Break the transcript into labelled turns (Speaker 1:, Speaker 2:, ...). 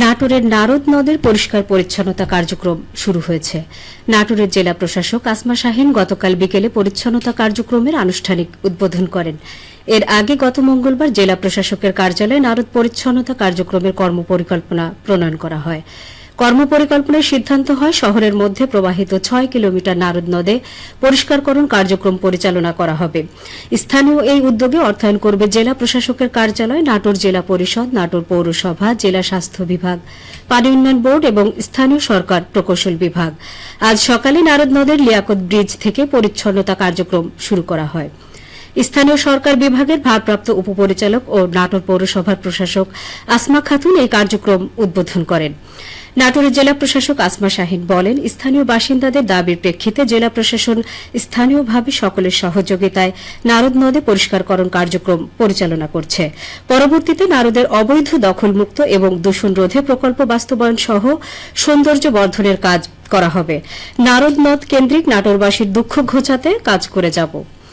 Speaker 1: নাটোরের নারদ নদের পরিষ্কার পরিচ্ছন্নতা কার্যক্রম শুরু হয়েছে। নাটোরের জেলা প্রশাসক আসমা শাহিন গতকাল বিকেলে পরিচ্ছন্নতা কার্যক্রমের আনুষ্ঠানিক উদ্বোধন করেন। এর আগে গত মঙ্গলবার জেলা প্রশাসকের কার্যালয়ে নারদ পরিচ্ছন্নতা কার্যক্রমের কর্মপরিকল্পনা প্রণয়ন করা হয়। কর্মপরিকল্পনার সিদ্ধান্ত হয় শহরের মধ্যে প্রবাহিত ছয় কিলোমিটার নারদ নদে পরিষ্কারকরণ কার্যক্রম পরিচালনা করা হবে। স্থানীয় এই উদ্যোগে অর্থায়ন করবে জেলা প্রশাসকের কার্যালয়, নাটোর জেলা পরিষদ, নাটোর পৌরসভা, জেলা স্বাস্থ্য বিভাগ, পানি উন্নয়ন বোর্ড এবং স্থানীয় সরকার প্রকৌশল বিভাগ। আজ সকালে নারদ নদের লিয়াকত ব্রিজ থেকে পরিচ্ছন্নতা কার্যক্রম শুরু করা হয়। স্থানীয় সরকার বিভাগের ভারপ্রাপ্ত উপপরিচালক ও নাটোর পৌরসভার প্রশাসক আসমা খাতুন এই কার্যক্রম উদ্বোধন করেন। নাটোরের জেলা প্রশাসক আসমা শাহিন বলেন, স্থানীয় বাসিন্দাদের দাবির প্রেক্ষিতে জেলা প্রশাসন স্থানীয়ভাবে সকলের সহযোগিতায় নারদ নদে পরিষ্কারকরণ কার্যক্রম পরিচালনা করছে। পরবর্তীতে নারদের অবৈধ দখলমুক্ত এবং দূষণ রোধে প্রকল্প বাস্তবায়ন সহ সৌন্দর্য বর্ধনের কাজ করা হবে। নারদ নদ কেন্দ্রিক নাটোরবাসীর দুঃখ ঘোচাতে কাজ করে যাব।